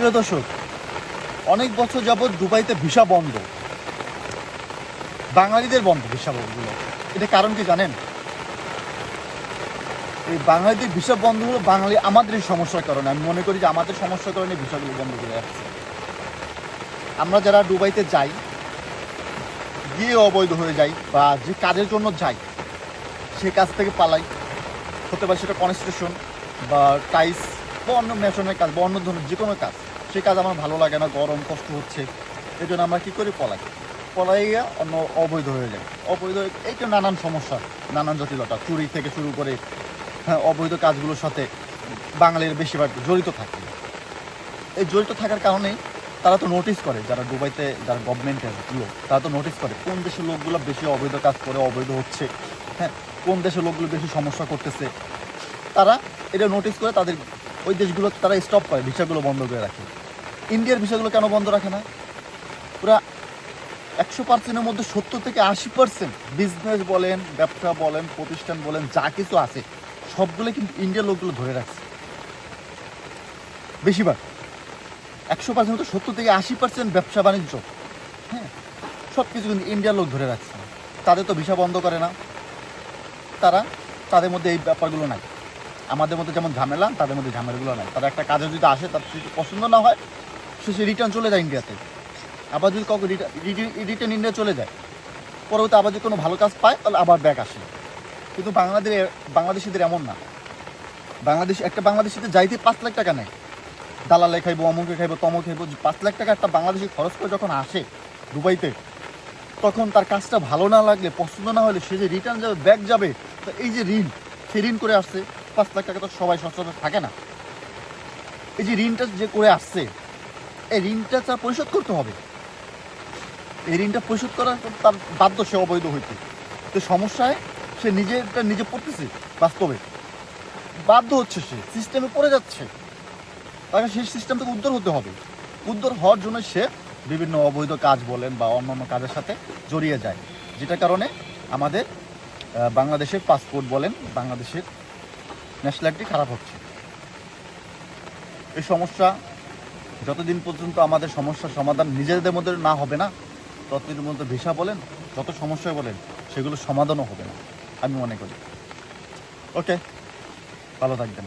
প্রিয় দর্শক, অনেক বছর যাবৎ দুবাইতে ভিসা বন্ধ। বাঙালিদের বন্ধ ভিসাগুলো এটা কারণ কি জানেন? এই বাঙালিদের ভিসা বন্ধ হলো বাঙালি আমাদের সমস্যার কারণে। আমি মনে করি যে আমাদের সমস্যার কারণে ভিসাগুলো বন্ধ করে যাচ্ছে আমরা যারা দুবাইতে যাই, গিয়ে অবৈধ হয়ে যাই বা যে কাজের জন্য যাই, সে কাজ থেকে পালাই। হতে পারে সেটা কনস্ট্রাকশন বা টাইস বা অন্য মেশনের কাজ বা অন্য ধরনের যে কোনো কাজ সেই কাজ আমার ভালো লাগে না, গরম, কষ্ট হচ্ছে। এই জন্য আমরা কী করি? পলাই। পলাইয়া অন্য অবৈধ হয়ে যায়। অবৈধ এইটা নানান সমস্যা, নানান জটিলতা। চুরি থেকে শুরু করে হ্যাঁ অবৈধ কাজগুলোর সাথে বাঙালির বেশিরভাগ জড়িত থাকে। এই জড়িত থাকার কারণেই তারা তো নোটিস করে, যারা দুবাইতে, যারা গভর্নমেন্টের লোক, তারা তো নোটিস করে, কোন দেশের লোকগুলো বেশি অবৈধ কাজ করে, অবৈধ হচ্ছে হ্যাঁ কোন দেশের লোকগুলো বেশি সমস্যা করতেছে। তারা এটা নোটিস করে তাদের ওই দেশগুলো তারা স্টপ করে, ভিসাগুলো বন্ধ করে রাখে। ইন্ডিয়ার ভিসাগুলো কেন বন্ধ রাখে না? পুরা একশো পার্সেন্টের মধ্যে সত্তর থেকে আশি পার্সেন্ট বিজনেস বলেন, ব্যবসা বলেন, প্রতিষ্ঠান বলেন, যা কিছু আছে, সবগুলো কিন্তু ইন্ডিয়ার লোকগুলো ধরে রাখছে। বেশিরভাগ। একশো পার্সেন্ট সত্তর থেকে আশি পার্সেন্ট ব্যবসা বাণিজ্য। হ্যাঁ সব কিছু কিন্তু ইন্ডিয়ার লোক ধরে রাখছে। তাদের তো ভিসা বন্ধ করে না। তারা, তাদের মধ্যে এই ব্যাপারগুলো নাই। আমাদের মধ্যে যেমন ঝামেলা, তাদের মধ্যে ঝামেলাগুলো নাই। তারা একটা কাজে যদি আসে, তার যদি পছন্দ না হয়, সে সে রিটার্ন চলে যায় ইন্ডিয়াতে আবার যদি কাউকে রিটার্ন ইন্ডিয়া চলে যায়, পরবর্তী আবার যদি কোনো ভালো কাজ পায়, তাহলে আবার ব্যাক আসে। কিন্তু বাংলাদেশ, বাংলাদেশিদের এমন না। বাংলাদেশ, একটা বাংলাদেশিতে যাইতে পাঁচ লাখ টাকা নেয়। দালালে খাইবো, অমুকে খাইবো, তমক খাইবো পাঁচ লাখ টাকা একটা বাংলাদেশি খরচ করে যখন আসে দুবাইতে, তখন তার কাজটা ভালো না লাগলে, পছন্দ না হলে সে যে রিটার্ন যাবে ব্যাক যাবে, তো এই যে ঋণ সে ঋণ করে আসছে। পাঁচ লাখ টাকা তো সবাই সচরাচর থাকে না। এই যে ঋণটা যে করে আসছে, এই ঋণটা তার পরিশোধ করতে হবে। এই ঋণটা পরিশোধ পর তার বাধ্য সে অবৈধ হইতে। তো সমস্যায় সে নিজেটা নিজে পড়তেছে বাস্তবে। বাধ্য হচ্ছে সে সিস্টেমে পড়ে যাচ্ছে। তাকে সেই সিস্টেম থেকে উদ্ধার হতে হবে। উদ্ধার হওয়ার জন্য সে বিভিন্ন অবৈধ কাজ বলেন বা অন্যান্য কাজের সাথে জড়িয়ে যায়। যেটার কারণে আমাদের বাংলাদেশের পাসপোর্ট বলেন, বাংলাদেশের ন্যাশনালিটি খারাপ হচ্ছে। এই সমস্যা যতদিন পর্যন্ত আমাদের সমস্যার সমাধান নিজেদের মধ্যে না হবে না, ততদিন মধ্যে ভিসা বলেন, যত সমস্যা বলেন সেগুলো সমাধানও হবে না, আমি মনে করি। ওকে, ভালো থাকবেন।